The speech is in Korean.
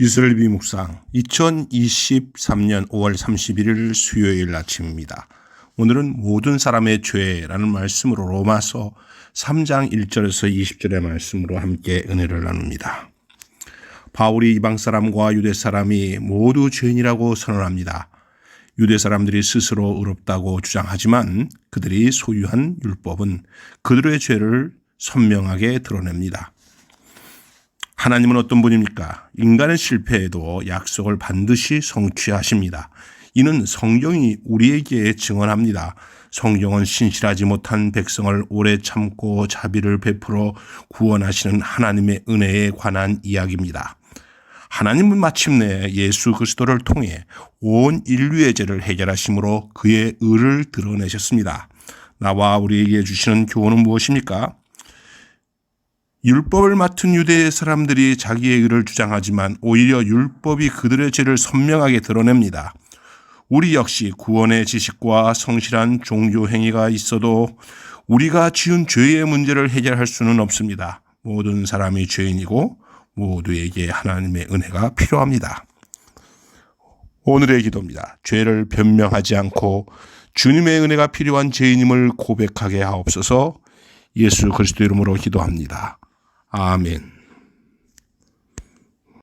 이슬비 묵상 2023년 5월 31일 수요일 아침입니다. 오늘은 모든 사람의 죄라는 말씀으로 로마서 3장 1절에서 20절의 말씀으로 함께 은혜를 나눕니다. 바울이 이방 사람과 유대 사람이 모두 죄인이라고 선언합니다. 유대 사람들이 스스로 의롭다고 주장하지만 그들이 소유한 율법은 그들의 죄를 선명하게 드러냅니다. 하나님은 어떤 분입니까? 인간의 실패에도 약속을 반드시 성취하십니다. 이는 성경이 우리에게 증언합니다. 성경은 신실하지 못한 백성을 오래 참고 자비를 베풀어 구원하시는 하나님의 은혜에 관한 이야기입니다. 하나님은 마침내 예수 그리스도를 통해 온 인류의 죄를 해결하심으로 그의 의를 드러내셨습니다. 나와 우리에게 주시는 교훈은 무엇입니까? 율법을 맡은 유대 사람들이 자기의 의를 주장하지만 오히려 율법이 그들의 죄를 선명하게 드러냅니다. 우리 역시 구원의 지식과 성실한 종교 행위가 있어도 우리가 지은 죄의 문제를 해결할 수는 없습니다. 모든 사람이 죄인이고 모두에게 하나님의 은혜가 필요합니다. 오늘의 기도입니다. 죄를 변명하지 않고 주님의 은혜가 필요한 죄인임을 고백하게 하옵소서 예수 그리스도 이름으로 기도합니다. 아멘.